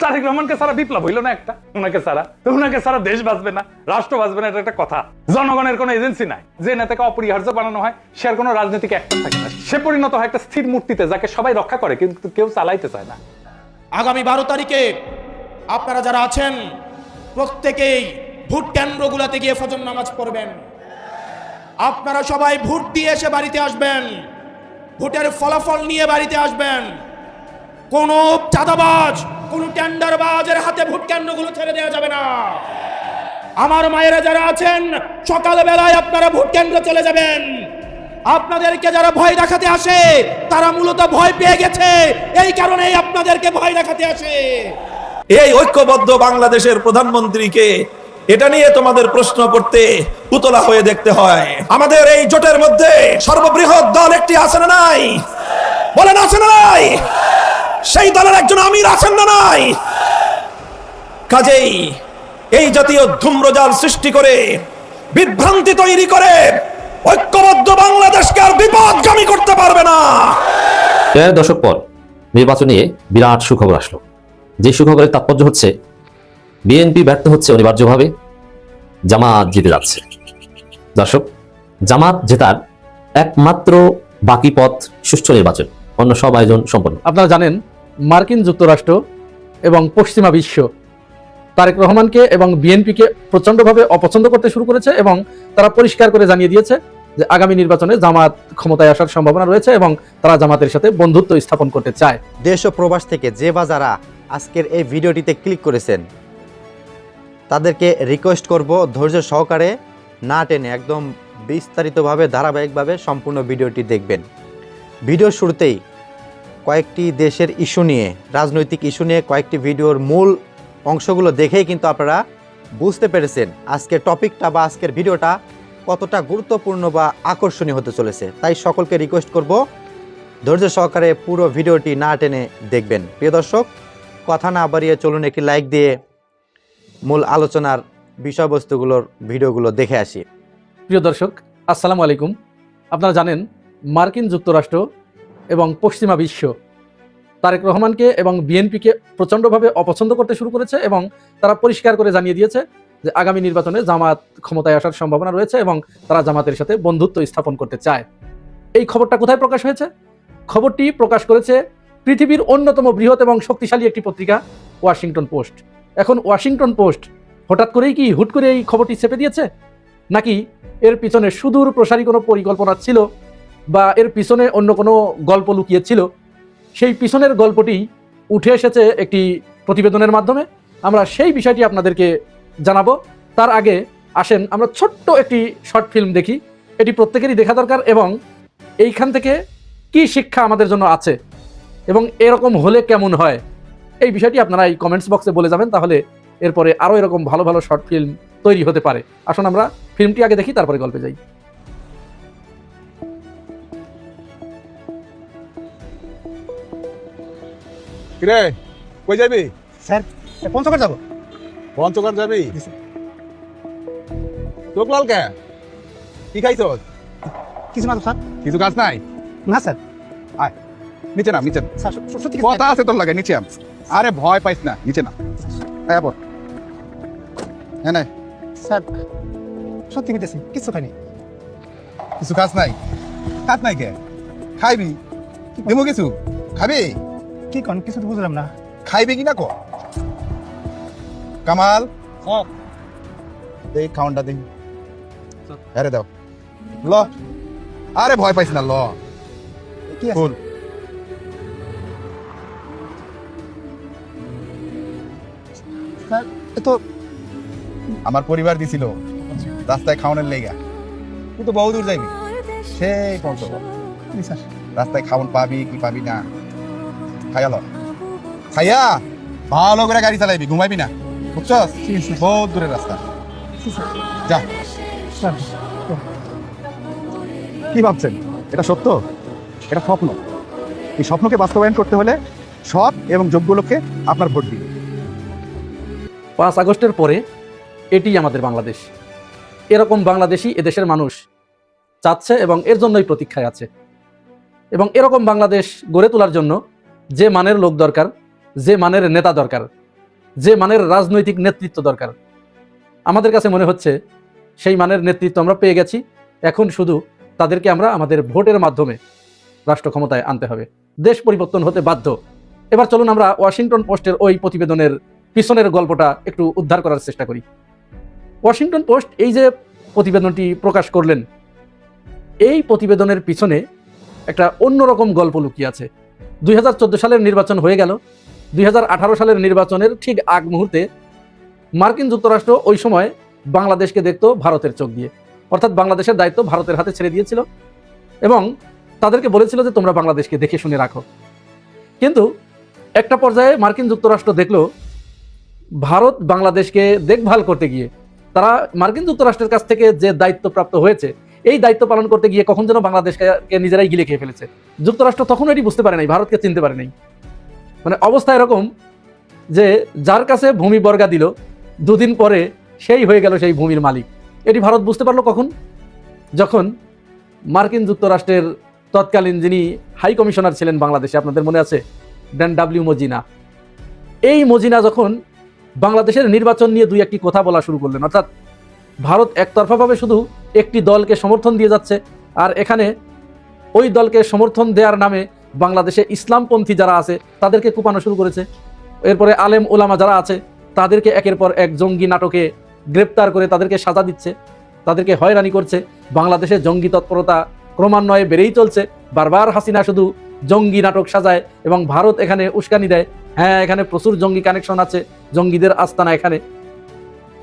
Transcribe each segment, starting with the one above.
তারেক রহমানকে সারা বিপ্লব হইল না একটা, ওনাকে সারা। ওনাকে সারা দেশ বাঁচবে না, রাষ্ট্র বাঁচবে না, এটা একটা কথা। জনগণের কোনো এজেন্সি নাই। যে নেতাকে অপরিহার্য বানানো হয়, সে আর কোনো রাজনৈতিক অ্যাক্টর থাকে না। সে পরিণত হয় একটা স্থির মূর্তিতে, যাকে সবাই রক্ষা করে, কিন্তু কেউ চালাইতে চায় না। আগামী বারো তারিখে আপনারা যারা আছেন, প্রত্যেকেই ভোট কেন্দ্রগুলোতে গিয়ে ফজর নামাজ পড়বেন। আপনারা সবাই ভোট দিয়ে এসে বাড়িতে আসবেন। ভোটের ফলাফল নিয়ে বাড়িতে আসবেন। কোন চাঁদাবাজ, কোন টেন্ডারবাজের হাতে ভোট কেন্দ্রগুলো ছেড়ে দেওয়া যাবে না। আমার মায়েরা যারা আছেন সকাল বেলায় আপনারা ভোট কেন্দ্র চলে যাবেন। আপনাদেরকে যারা ভয় দেখাতে আসে, তারা মূলত ভয় পেয়ে গেছে। এই কারণেই আপনাদেরকে ভয় দেখাতে আসে। এই ঐক্যবদ্ধ বাংলাদেশের প্রধানমন্ত্রীকে এটা নিয়ে তোমাদের প্রশ্ন করতে পুতলা হয়ে দেখতে হয়। আমাদের এই জোটের মধ্যে সর্ববৃহৎ দল একটি আছে না নাই? বলেন, আছে নাই? সেই দলের একজন আমির আছেন না নাই? কাজেই এই জাতীয় ধূম্রজাল সৃষ্টি করে বিভ্রান্তি তৈরি করে ঐক্যবদ্ধ বাংলাদেশকে আর বিপদগামী করতে পারবে না। দেড় দশক পর নির্বাচন নিয়ে বিরাট সুখবর আসলো। যে সুখবরের তাৎপর্য হচ্ছে বিএনপি ব্যর্থ হচ্ছে অনিবার্যভাবে জামাত জিতে যাচ্ছে। দর্শক জামাত জেতার একমাত্র বাকি পথ সুষ্ঠু নির্বাচন অন্য সব আয়োজন সম্পন্ন। আপনারা জানেন মার্কিন যুক্তরাষ্ট্র এবং পশ্চিমা বিশ্ব। তারেক রহমানকে এবং বিএনপিকে প্রচণ্ডভাবে অপছন্দ করতে শুরু করেছে এবং তারা পরিষ্কার করে জানিয়ে দিয়েছে যে আগামী নির্বাচনে জামাত ক্ষমতায় আসার সম্ভাবনা রয়েছে এবং তারা জামাতের সাথে বন্ধুত্ব স্থাপন করতে চায়। দেশ ও প্রবাস থেকে যে বা যারা আজকের এই ভিডিওটিতে ক্লিক করেছেন, তাদেরকে রিকোয়েস্ট করব ধৈর্য সহকারে না টেনে একদম বিস্তারিতভাবে, ধারাবাহিকভাবে সম্পূর্ণ ভিডিওটি দেখবেন। ভিডিওর শুরুতেই কয়েকটি দেশের ইস্যু নিয়ে, রাজনৈতিক ইস্যু নিয়ে কয়েকটি ভিডিওর মূল অংশগুলো দেখেই কিন্তু আপনারা বুঝতে পেরেছেন আজকের টপিকটা বা আজকের ভিডিওটা কতটা গুরুত্বপূর্ণ বা আকর্ষণীয় হতে চলেছে। তাই সকলকে রিকোয়েস্ট করব, ধৈর্য সহকারে পুরো ভিডিওটি না টেনে দেখবেন। প্রিয় দর্শক, কথা না বাড়িয়ে চলুন একটি লাইক দিয়ে মূল আলোচনার বিষয়বস্তুগুলোর ভিডিওগুলো দেখে আসি। প্রিয় দর্শক, আসসালামু আলাইকুম। আপনারা জানেন, মার্কিন যুক্তরাষ্ট্র এবং পশ্চিমা বিশ্ব। তারেক রহমানকে এবং বিএনপিকে প্রচণ্ডভাবে অপছন্দ করতে শুরু করেছে এবং তারা পরিষ্কার করে জানিয়ে দিয়েছে যে আগামী নির্বাচনে জামাত ক্ষমতায় আসার সম্ভাবনা রয়েছে এবং তারা জামাতের সাথে বন্ধুত্ব স্থাপন করতে চায়। এই খবরটা কোথায় প্রকাশ হয়েছে? খবরটি প্রকাশ করেছে পৃথিবীর অন্যতম বৃহৎ এবং শক্তিশালী একটি পত্রিকা, ওয়াশিংটন পোস্ট। এখন ওয়াশিংটন পোস্ট হঠাৎ করেই কি হুট করে এই খবরটি চেপে দিয়েছে? নাকি এর পিছনে সুদূর প্রসারী কোনো পরিকল্পনা ছিল? বা এর পিছনে অন্য কোনো গল্প লুকিয়ে ছিল সেই পিছনের গল্পটি উঠে এসেছে একটি প্রতিবেদনের মাধ্যমে। আমরা সেই বিষয়টি আপনাদেরকে জানাব। তার আগে আসেন, আমরা ছোট্ট একটি শর্ট ফিল্ম দেখি। এটি প্রত্যেকেরই দেখা দরকার এবং এইখান থেকে কি শিক্ষা আমাদের জন্য আছে এবং এরকম হলে কেমন হয়, এই বিষয়টি আপনারা এই কমেন্টস বক্সে বলে যাবেন, তাহলে এরপরে আরও এরকম ভালো ভালো শর্ট ফিল্ম তৈরি হতে পারে। আসুন আমরা ফিল্মটি আগে দেখি, তারপরে গল্পে যাই। কিরে? কই যাবি? স্যার পঞ্চগড় যাব। পঞ্চগড় যাবি? চোখ লাল কে কি খাইছ কিছু না স্যার। কিছু কাজ নাই? না স্যার। নিচে না নিচে না। সত্যি কথা আছে তোর লাগে নিচে আম। আরে ভয় পাইস না নিচে না হ্যাঁ বল হ্যাঁ নাই? স্যার সত্যি নিতেছি কিছু খাইনি। কিছু কাজ নাই। কাজ নাই কে? খাইবি? দেবো কিছু? খাবি? কি কন? কিছু তো বুঝলাম না। খাইবি কি না কো? কামাল। দেখ খাওয়ানটা দেখ আরে দাও। ল। আরে ভয় পাইস না ল। কি আছে? ফুল। তো আমার পরিবার দিছিল। রাস্তায় খাওয়ানোর লেগা। তুই তো বহু দূর যাইবি সেই স্যার। রাস্তায় খাওয়ান পাবি কি পাবি না। খাইয়া ল খাইয়া ভালো করে গাড়ি চালাইবি ঘুমাইবি না। বুঝছস? বহুত দূরের রাস্তা। যা। কি ভাবছেন? এটা সত্য? এটা স্বপ্ন। এই স্বপ্নকে বাস্তবায়ন করতে হলে সৎ এবং যোগ্য লোককে আপনার ভোট দিন পাঁচ আগস্টের পরে এটি আমাদের বাংলাদেশ। এরকম বাংলাদেশই এদেশের মানুষ চাচ্ছে এবং এর জন্যই প্রতীক্ষায় আছে। এবং এরকম বাংলাদেশ গড়ে তোলার জন্য যে মানের লোক দরকার, যে মানের নেতা দরকার, যে মানের রাজনৈতিক নেতৃত্ব দরকার। আমাদের কাছে মনে হচ্ছে সেই মানের নেতৃত্ব আমরা পেয়ে গেছি, এখন শুধু তাদেরকে আমরা আমাদের ভোটের মাধ্যমে রাষ্ট্র ক্ষমতায় আনতে হবে। দেশ পরিবর্তন হতে বাধ্য। এবার চলুন আমরা ওয়াশিংটন পোস্টের ওই প্রতিবেদনের পিছনের গল্পটা একটু উদ্ধার করার চেষ্টা করি। ওয়াশিংটন পোস্ট এই যে প্রতিবেদনটি প্রকাশ করলেন, এই প্রতিবেদনের পিছনে একটা অন্যরকম গল্প লুকিয়ে আছে। দুই হাজার চোদ্দ সালের নির্বাচন হয়ে গেল। দুই হাজার আঠারো সালের নির্বাচনের ঠিক আগ মুহূর্তে মার্কিন যুক্তরাষ্ট্র ওই সময় বাংলাদেশকে দেখত ভারতের চোখ দিয়ে। অর্থাৎ বাংলাদেশের দায়িত্ব ভারতের হাতে ছেড়ে দিয়েছিল এবং তাদেরকে বলেছিল যে তোমরা বাংলাদেশকে দেখে শুনে রাখো। কিন্তু একটা পর্যায়ে মার্কিন যুক্তরাষ্ট্র দেখল ভারত বাংলাদেশকে দেখভাল করতে গিয়ে তারা মার্কিন যুক্তরাষ্ট্রের কাছ থেকে যে দায়িত্বপ্রাপ্ত হয়েছে এই দায়িত্ব পালন করতে গিয়ে কখন যেন বাংলাদেশকে নিজেরাই গিলে খেয়ে ফেলেছে। যুক্তরাষ্ট্র তখন এটি বুঝতে পারে নাই, ভারতকে চিনতে পারে নাই। মানে অবস্থা এরকম যে যার কাছে ভূমি বর্গা দিল, দুদিন পরে সেই হয়ে গেল সেই ভূমির মালিক। এটি ভারত বুঝতে পারল কখন? যখন মার্কিন যুক্তরাষ্ট্রের তৎকালীন যিনি হাই কমিশনার ছিলেন বাংলাদেশে, আপনাদের মনে আছে? Dan W Mozena. এই মজিনা যখন বাংলাদেশের নির্বাচন নিয়ে দুই একটি কথা বলা শুরু করলেন, অর্থাৎ ভারত একতরফাভাবে শুধু একটি দলকে সমর্থন দিয়ে যাচ্ছে, আর এখানে ওই দলকে সমর্থন দেওয়ার নামে বাংলাদেশে ইসলামপন্থী যারা আছে, তাদেরকে কুপানো শুরু করেছে। এরপরে আলেম ওলামা যারা আছে, তাদেরকে একের পর এক জঙ্গি নাটকে গ্রেপ্তার করে তাদেরকে সাজা দিচ্ছে, তাদেরকে হয়রানি করছে। বাংলাদেশে জঙ্গি তৎপরতা ক্রমান্বয়ে বেড়েই চলছে। বারবার হাসিনা শুধু জঙ্গি নাটক সাজায় এবং ভারত এখানে উস্কানি দেয়। হ্যাঁ এখানে প্রচুর জঙ্গি কানেকশন আছে, জঙ্গিদের আস্তানা এখানে।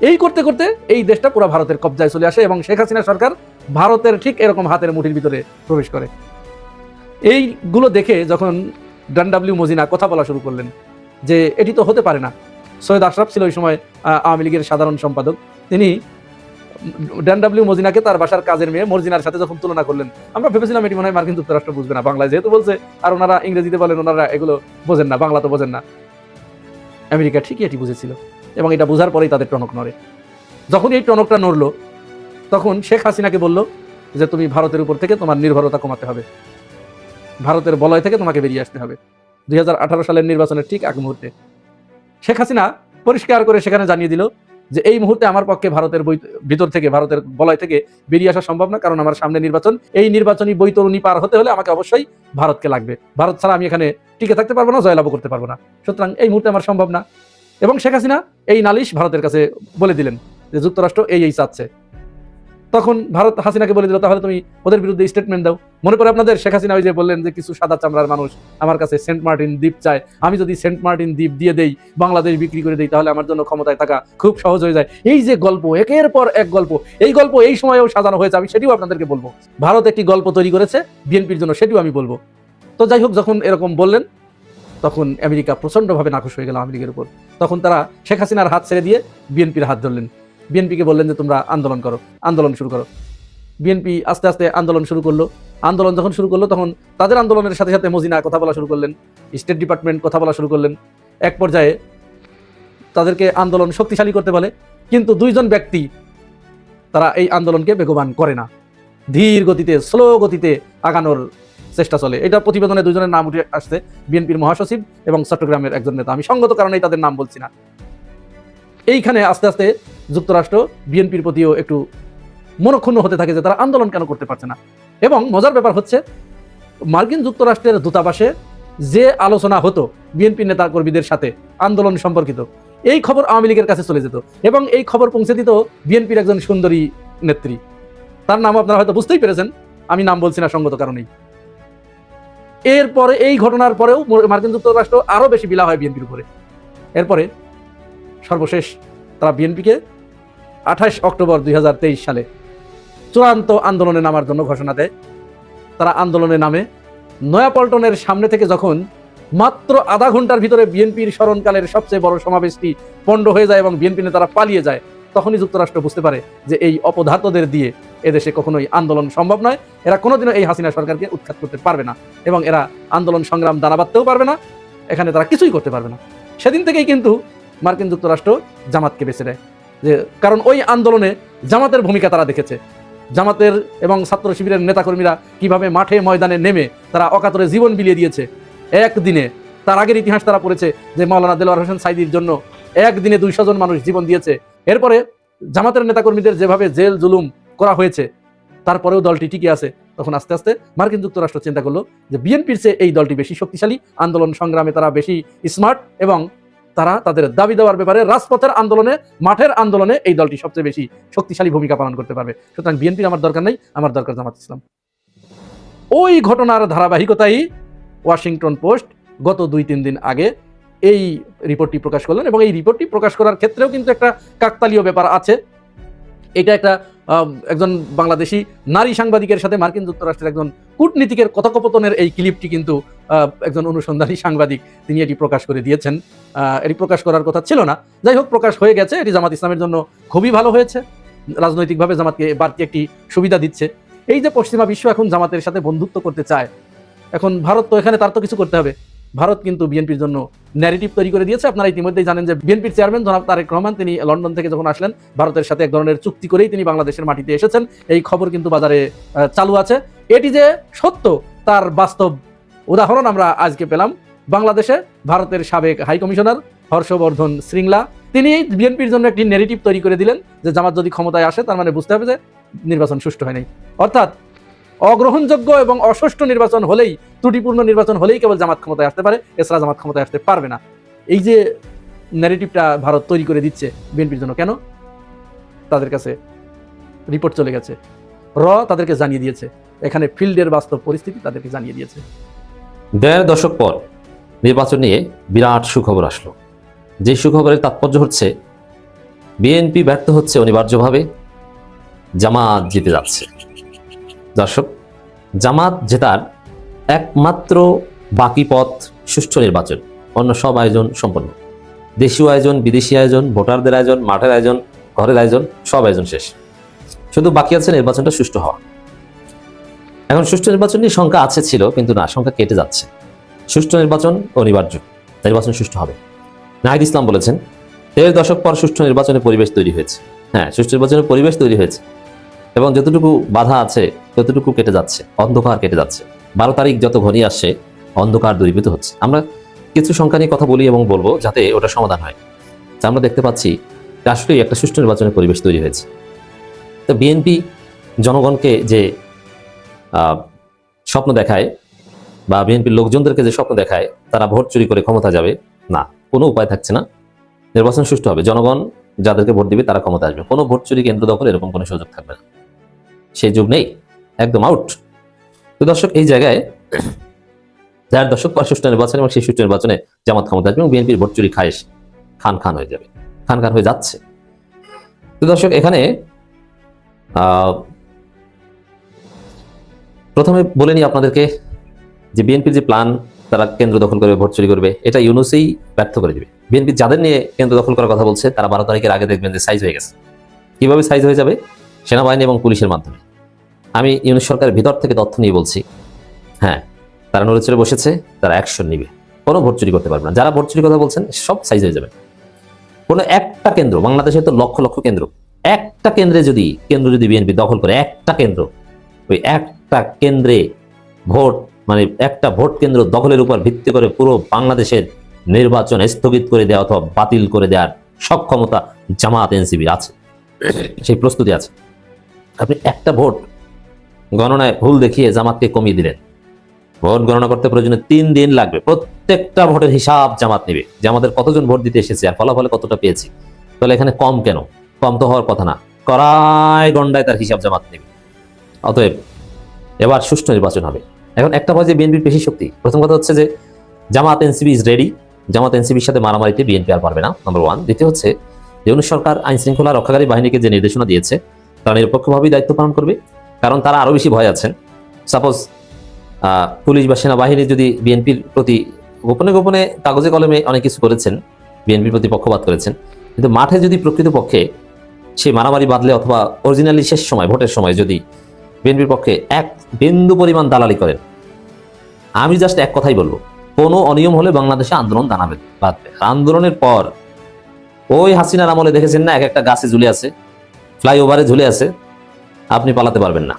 এই করতে করতে এই দেশটা পুরো ভারতের কবজায় চলে আসে এবং শেখ হাসিনা সরকার ভারতের ঠিক এরকম হাতের মুঠির ভিতরে প্রবেশ করে। এইগুলো দেখে যখন ডান ডাব্লিউ মজিনা কথা বলা শুরু করলেন যে এটি তো হতে পারে না। সৈয়দ আশরাফ ছিল ওই সময় আওয়ামী লীগের সাধারণ সম্পাদক। তিনি ডাব্লিউ মজিনাকে তার বাসার কাজের মেয়ে মর্জিনার সাথে যখন তুলনা করলেন, আমরা ভেবেছিলাম এটি মনে হয় মার্কিন যুক্তরাষ্ট্র বুঝবে না। বাংলায় যেহেতু বলছে, আর ওনারা ইংরেজিতে বলেন, ওনারা এগুলো বোঝেন না বাংলা তো বোঝেন না। আমেরিকা ঠিকই এটি বুঝেছিল। এবং এটা বোঝার পরেই তাদের টনক নড়ে। যখন এই টনকটা নড়লো, তখন শেখ হাসিনাকে বলল যে, তুমি ভারতের উপর থেকে তোমার নির্ভরতা কমাতে হবে। ভারতের বলয় থেকে তোমাকে বেরিয়ে আসতে হবে। দুই হাজার আঠারো সালের নির্বাচনের ঠিক আগ মুহূর্তে। শেখ হাসিনা পরিষ্কার করে সেখানে জানিয়ে দিল যে, এই মুহূর্তে আমার পক্ষে ভারতের বই ভিতর থেকে, ভারতের বলয় থেকে বেরিয়ে আসা সম্ভব না। কারণ আমার সামনে নির্বাচন। এই নির্বাচনী বৈতরণী পার হতে হলে আমাকে অবশ্যই ভারতকে লাগবে। ভারত ছাড়া আমি এখানে টিকে থাকতে পারব না জয়লাভ করতে পারব না। সুতরাং এই মুহূর্তে আমার সম্ভব না। এবং শেখ হাসিনা এই নালিশ ভারতের কাছে বলে দিলেন যে যুক্তরাষ্ট্র এই এই চাচ্ছে। তখন ভারত হাসিনাকে বলে দিল, তাহলে তুমি ওদের বিরুদ্ধে স্টেটমেন্ট দাও। মনে করে আপনাদের শেখ হাসিনা ওই যে বললেন যে কিছু সাদা চামড়ার মানুষ আমার কাছে সেন্ট মার্টিন দ্বীপ চায়। আমি যদি সেন্ট মার্টিন দ্বীপ দিয়ে দেই, বাংলাদেশ বিক্রি করে দিই, তাহলে আমার জন্য ক্ষমতায় থাকা খুব সহজ হয়ে যায়। এই যে গল্প, একের পর এক গল্প, এই গল্প এই সময়েও সাজানো হয়েছে, আমি সেটিও আপনাদেরকে বলব। ভারত একটি গল্প তৈরি করেছে, বিএনপির জন্য সেটিও আমি বলব। তো যাই হোক, যখন এরকম বললেন তখন আমেরিকা প্রচণ্ডভাবে নাখুশ হয়ে গেল আওয়ামী লীগের উপর। তখন তারা শেখ হাসিনার হাত ছেড়ে দিয়ে বিএনপির হাত ধরলেন। বিএনপিকে বললেন যে, তোমরা আন্দোলন করো, আন্দোলন শুরু করো। বিএনপি আস্তে আস্তে আন্দোলন শুরু করল। আন্দোলন যখন শুরু করল, তখন তাদের আন্দোলনের সাথে সাথে মজিনা কথা বলা শুরু করলেন, স্টেট ডিপার্টমেন্ট কথা বলা শুরু করলেন। এক পর্যায়ে তাদেরকে আন্দোলন শক্তিশালী করতে বলে, কিন্তু দুইজন ব্যক্তি তারা এই আন্দোলনকে বেগবান করে না। ধীর গতিতে, স্লো গতিতে আগানোর চেষ্টা চলে। এটা প্রতিবেদনে দুজনের নাম উঠে আসছে, বিএনপির মহাসচিব এবং চট্টগ্রামের একজন নেতা। আমি সঙ্গত কারণেই তাদের নাম বলছি না। এইখানে আস্তে আস্তে যুক্তরাষ্ট্র বিএনপির প্রতিও একটু মনক্ষুণ্ণ হতে থাকে যে তারা আন্দোলন কেন করতে পারছে না। এবং মজার ব্যাপার হচ্ছে, মার্কিন যুক্তরাষ্ট্রের দূতাবাসে যে আলোচনা হতো বিএনপি নেতা কর্মীদের সাথে, আন্দোলন সম্পর্কিত, এই খবর আওয়ামী লীগের কাছে চলে যেত। এবং এই খবর পৌঁছে দিত বিএনপির একজন সুন্দরী নেত্রী। তার নাম আপনারা হয়তো বুঝতেই পেরেছেন, আমি নাম বলছি না সঙ্গত কারণেই। এরপরে এই ঘটনার পরেও মার্কিন যুক্তরাষ্ট্র আরও বেশি বিলা হয় বিএনপির উপরে। এরপরে সর্বশেষ তারা বিএনপিকে আঠাশ অক্টোবর দুই হাজার তেইশ সালে চূড়ান্ত আন্দোলনে নামার জন্য ঘোষণা দেয়। তারা আন্দোলনে নামে। নয়াপল্টনের সামনে থেকে যখন মাত্র আধা ঘণ্টার ভিতরে বিএনপির স্মরণকালের সবচেয়ে বড় সমাবেশটি পণ্ড হয়ে যায় এবং বিএনপি নেতারা পালিয়ে যায়, তখনই যুক্তরাষ্ট্র বুঝতে পারে যে এই অপদার্থদের দিয়ে এদেশে কখনোই আন্দোলন সম্ভব নয়। এরা কোনোদিনও এই হাসিনা সরকারকে উৎখাত করতে পারবে না এবং এরা আন্দোলন সংগ্রাম দানা বাঁধতেও পারবে না। এখানে তারা কিছুই করতে পারবে না। সেদিন থেকেই কিন্তু মার্কিন যুক্তরাষ্ট্র জামাতকে বেছে দেয় যে কারণ ওই আন্দোলনে জামাতের ভূমিকা তারা দেখেছে। জামাতের এবং ছাত্র শিবিরের নেতাকর্মীরা কীভাবে মাঠে ময়দানে নেমে তারা অকাতরে জীবন বিলিয়ে দিয়েছে। একদিনে, তার আগের ইতিহাস তারা পড়েছে যে মাওলানা দেলোয়ার হোসেন সাইদির জন্য একদিনে দুইশো জন মানুষ জীবন দিয়েছে। এরপরে জামাতের নেতাকর্মীদের যেভাবে জেল, জুলুম করা হয়েছে। তারপরেও দলটি টিকে আছে। তখন আস্তে আস্তে মার্কিন যুক্তরাষ্ট্র চিন্তা করল যে বিএনপির চেয়ে এই দলটি বেশি শক্তিশালী, আন্দোলন সংগ্রামে তারা বেশি স্মার্ট এবং তারা তাদের দাবি দেওয়ার ব্যাপারে রাজপথের আন্দোলনে, মাঠের আন্দোলনে এই দলটি সবচেয়ে বেশি শক্তিশালী ভূমিকা পালন করতে পারবে। সুতরাং বিএনপির আমার দরকার নেই, আমার দরকার জামাত ইসলাম। ওই ঘটনার ধারাবাহিকতাই ওয়াশিংটন পোস্ট গত দুই, তিন দিন আগে এই রিপোর্টটি প্রকাশ করলেন এবং এই রিপোর্টটি প্রকাশ করার ক্ষেত্রেও কিন্তু একটা কাকতালীয় ব্যাপার আছে। এটা একটা একজন বাংলাদেশি নারী সাংবাদিকের সাথে মার্কিন যুক্তরাষ্ট্রের একজন কূটনীতিকের কথোপকথনের এই ক্লিপটি কিন্তু একজন অনুসন্ধানী সাংবাদিক তিনি এটি প্রকাশ করে দিয়েছেন। এটি প্রকাশ করার কথা ছিল না। যাই হোক, প্রকাশ হয়ে গেছে। এটি জামাত ইসলামের জন্য খুবই ভালো হয়েছে। রাজনৈতিকভাবে জামাতকে বাড়তি একটি সুবিধা দিচ্ছে। এই যে পশ্চিমা বিশ্ব এখন জামাতের সাথে বন্ধুত্ব করতে চায়, এখন ভারত তো এখানে তার তো কিছু করতে হবে। ভারত কিন্তু বিএনপির জন্য ন্যারেটিভ তৈরি করে দিয়েছে। আপনারা ইতিমধ্যেই জানেন যে বিএনপির চেয়ারম্যান জনাব তারেক রহমান, তিনি লন্ডন থেকে যখন আসলেন, ভারতের সাথে এক ধরনের চুক্তি করেই তিনি বাংলাদেশের মাটিতে এসেছেন। এই খবর কিন্তু বাজারে চালু আছে। এটি যে সত্য, তার বাস্তব উদাহরণ আমরা আজকে পেলাম। বাংলাদেশে ভারতের সাবেক হাই কমিশনার হর্ষবর্ধন শ্রীংলা তিনি বিএনপির জন্য একটি নেগেটিভ তৈরি করে দিলেন যে জামাত যদি ক্ষমতায় আসে, তার মানে বুঝতে হবে যে নির্বাচন সুষ্ঠু হয় নাই। অর্থাৎ অগ্রহণযোগ্য এবং অসুষ্ঠু নির্বাচন হলেই, ত্রুটিপূর্ণ নির্বাচন হলেই কেবল জামাত ক্ষমতায় আসতে পারে, এছাড়া জামাত ক্ষমতায় আসতে পারবে না। এই যে ন্যারেটিভটা ভারত তৈরি করে দিচ্ছে বিএনপির জন্য কেন? তাদের কাছে রিপোর্ট চলে গেছে। র তাদেরকে জানিয়ে দিয়েছে। এখানে ফিল্ডের বাস্তব পরিস্থিতি তাদেরকে জানিয়ে দিয়েছে। দেড় দশক পর নির্বাচন নিয়ে বিরাট সুখবর আসলো। যে সুখবরের তাৎপর্য হচ্ছে, বিএনপি ব্যর্থ হচ্ছে অনিবার্যভাবে, জামাত জিতে যাচ্ছে। দর্শক, জামাত জেতার একমাত্র বাকি পথ সুষ্ঠু নির্বাচন, অন্য সব আয়োজন সম্পন্ন। দেশীয় আয়োজন, বিদেশি আয়োজন, ভোটারদের আয়োজন, মাঠের আয়োজন, ঘরের আয়োজন, সব আয়োজন শেষ। শুধু বাকি আছে নির্বাচনটা সুষ্ঠু হওয়া। এখন সুষ্ঠু নির্বাচন নিয়ে সংখ্যা আছে ছিল, কিন্তু না সংখ্যা কেটে যাচ্ছে। সুষ্ঠু নির্বাচন অনিবার্য, নির্বাচন সুষ্ঠু হবে। নাহিদ ইসলাম বলেছেন, দেড় দশক পর সুষ্ঠু নির্বাচনের পরিবেশ তৈরি হয়েছে। হ্যাঁ সুষ্ঠু নির্বাচনের পরিবেশ তৈরি হয়েছে। এবং যতটুকু বাধা আছে, ততটুকু কেটে যাচ্ছে, অন্ধকার কেটে যাচ্ছে। বারো তারিখ যত ঘনিয়ে আসছে, অন্ধকার দূরীভূত হচ্ছে। আমরা কিছু সংখ্যা নিয়ে কথা বলি এবং বলব যাতে ওটা সমাধান হয়। তা আমরা দেখতে পাচ্ছি যে আসলেই একটা সুষ্ঠু নির্বাচনের পরিবেশ তৈরি হয়েছে। তো বিএনপি জনগণকে যে স্বপ্ন দেখায় বা বিএনপির লোকজনদেরকে যে স্বপ্ন দেখায়, তারা ভোট চুরি করে ক্ষমতা যাবে? না, কোনো উপায় থাকছে না। নির্বাচন সুষ্ঠু হবে। জনগণ যাদেরকে ভোট দিবে, তারা ক্ষমতা আসবে। কোনো ভোট চুরি কেন্দ্র দখল এরকম কোনো সুযোগ থাকবে না। সেই যুগ নেই, একদম আউট তো দর্শক, এই জায়গায় যার দর্শক পর সুষ্ঠু নির্বাচন এবং সুষ্ঠু নির্বাচনে জামাত ক্ষমতা আসবে এবং বিএনপির ভোট চুরি খায় খান খান হয়ে যাবে, খান খান হয়ে যাচ্ছে। তো দর্শক, এখানে প্রথমে বলে নিই আপনাদেরকে যে বিএনপির যে প্ল্যান তারা কেন্দ্র দখল করবে, ভোট চুরি করবে, এটা ইউনুসেই ব্যর্থ করে দিবে। বিএনপি যাদের নিয়ে কেন্দ্র দখল করার কথা বলছে, তারা বারো তারিখের আগে দেখবেন যে সাইজ হয়ে গেছে। কীভাবে সাইজ হয়ে যাবে? সেনাবাহিনী এবং পুলিশের মাধ্যমে। আমি ইউনুস সরকারের ভিতর থেকে তথ্য নিয়ে বলছি। হ্যাঁ তারা নড়ে চড়ে বসেছে, তারা অ্যাকশন নিবে। কোনো ভোট চুরি করতে পারবে না। যারা ভোট চুরি কথা বলছেন, সব সাইজ হয়ে যাবে। কোনো একটা কেন্দ্র, বাংলাদেশে তো লক্ষ লক্ষ কেন্দ্র। একটা কেন্দ্রে যদি, কেন্দ্র যদি বিএনপি দখল করে, একটা কেন্দ্র, ওই একটা কেন্দ্রে ভোট মানে একটা ভোট কেন্দ্র দখলের উপর ভিত্তি করে পুরো বাংলাদেশের নির্বাচন স্থগিত করে দেওয়া অথবা বাতিল করে দেওয়ার সক্ষমতা জামাত এনসিবির আছে। সেই প্রস্তুতি আছে। আপনি একটা ভোট গণনায় ভুল দেখিয়ে জামাতকে কমিয়ে দিলেন। ভোট গণনা করতে প্রয়োজনে তিন দিন লাগবে। প্রত্যেকটা ভোটের হিসাব জামাত নেবে। যে আমাদের কতজন ভোট দিতে এসেছে আর ফলাফলে কতটা পেয়েছি। তাহলে এখানে কম কেন? কম তো হওয়ার কথা না। করায় গন্ডায় তার হিসাব জামাত নেবে। অতএব এবার সুষ্ঠু নির্বাচন হবে। এখন একটা পর্যায়ে বিএনপির পেশি শক্তি। প্রথম কথা হচ্ছে যে Jamaat NCB is ready Jamaat এনসিবির সাথে মারামারিতে বিএনপি আর পারবে না নম্বর ওয়ান দ্বিতীয় হচ্ছে যে অনু সরকার আইন শৃঙ্খলা রক্ষাকারী বাহিনীকে যে নির্দেশনা দিয়েছে, তারা নিরপেক্ষভাবেই দায়িত্ব পালন করবে। কারণ তারা আরও বেশি ভয় আছেন। সাপোজ পুলিশ বা সেনাবাহিনী যদি বিএনপির প্রতি গোপনে গোপনে কাগজে কলমে অনেক কিছু করেছেন, বিএনপির প্রতি পক্ষপাত করেছেন, কিন্তু মাঠে যদি প্রকৃতপক্ষে সে মারামারি বাঁধলে অথবা অরিজিনালি শেষ সময়, ভোটের সময় যদি বিএনপির পক্ষে এক বিন্দু পরিমাণ দালালি করেন, আমি জাস্ট এক কথাই বলব, কোনো অনিয়ম হলে বাংলাদেশে আন্দোলন দাঁড়াবে, বাঁধবে। আন্দোলনের পর ওই হাসিনার আমলে দেখেছেন না, এক একটা গাছে ঝুলে আছে, ফ্লাইওভারে ঝুলে আছে আপনি পালাতে পারবেন না।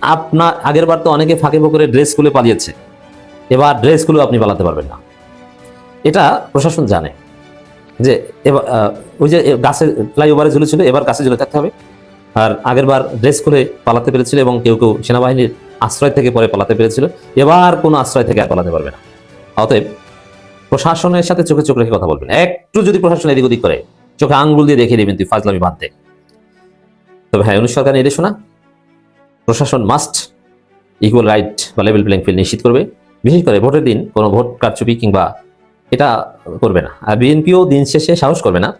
আপনার আগের বার তো অনেকে ফাঁকে ফোকরে ড্রেস খুলে পালিয়েছে। এবার ড্রেস আপনি পালাতে পারবেন না। এটা প্রশাসন জানে। যে এবার ওই যে গাছের ফ্লাইওভারে ঝুলেছিল, এবার গাছে ঝুলে থাকতে হবে। আর আগের বার ড্রেস খুলে পালাতে পেরেছিল এবং কেউ কেউ সেনাবাহিনীর আশ্রয় থেকে পরে পালাতে পেরেছিল। এবার কোনো আশ্রয় থেকে আর পালাতে পারবে না। অতএব প্রশাসনের সাথে চোখে চোখ রেখে কথা বলবেন। একটু যদি প্রশাসন এদিক ওদিক করে, চোখে আঙ্গুল দিয়ে দেখিয়ে দেবেন, তুই ফাজলামি বাদ দে। তবে হ্যাঁ অনুষ সরকার নির্দেশনা প্রশাসন মাস্ট ইকুয়াল রাইট বা লেভেল প্লেইং ফিল্ড নিশ্চিত করবে। বিশেষ করে ভোটের দিন কোনো ভোট কারচুপি কিংবা এটা করবে না। আর বিএনপিও দিন শেষে সাহস করবে না।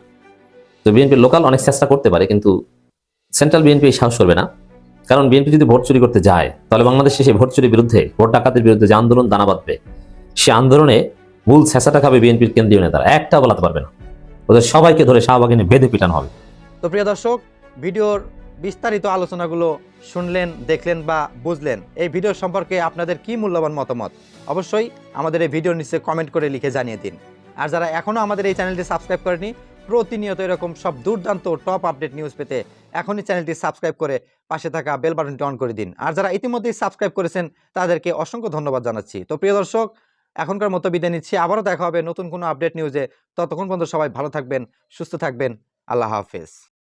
তো বিএনপির লোকাল অনেক চেষ্টা করতে পারে, কিন্তু সেন্ট্রাল বিএনপি সাহস করবে না। কারণ বিএনপি যদি ভোট চুরি করতে যায়, তাহলে বাংলাদেশে সেই ভোট চুরির বিরুদ্ধে, ভোট ডাকাতের বিরুদ্ধে যে আন্দোলন দানা বাঁধবে, সে আন্দোলনে মূল ছেঁচাটা খাবে বিএনপির কেন্দ্রীয় নেতারা। একটা বলাতে পারবে না। ওদের সবাইকে ধরে শাহবাগিনে বেঁধে পিটানো হবে। তো প্রিয় দর্শক, ভিডিওর বিস্তারিত আলোচনাগুলো শুনলেন, দেখলেন বা বুঝলেন। এই ভিডিও সম্পর্কে আপনাদের কি মূল্যবান মতামত? অবশ্যই আমাদের এই ভিডিওর নিচে কমেন্ট করে লিখে জানিয়ে দিন। আর যারা এখনও আমাদের এই চ্যানেলটি সাবস্ক্রাইব করেনি, প্রতিনিয়ত এরকম সব দুর্দান্ত টপ আপডেট নিউজ পেতে এখনই চ্যানেলটি সাবস্ক্রাইব করে পাশে থাকা বেল বাটনটি অন করে দিন। আর যারা ইতিমধ্যেই সাবস্ক্রাইব করেছেন, তাদেরকে অসংখ্য ধন্যবাদ জানাচ্ছি। তো প্রিয় দর্শক, এখনকার মতো বিদায় নিচ্ছি। আবারও দেখা হবে নতুন কোনো আপডেট নিউজে ততক্ষণ পর্যন্ত সবাই ভালো থাকবেন, সুস্থ থাকবেন। আল্লাহ হাফেজ।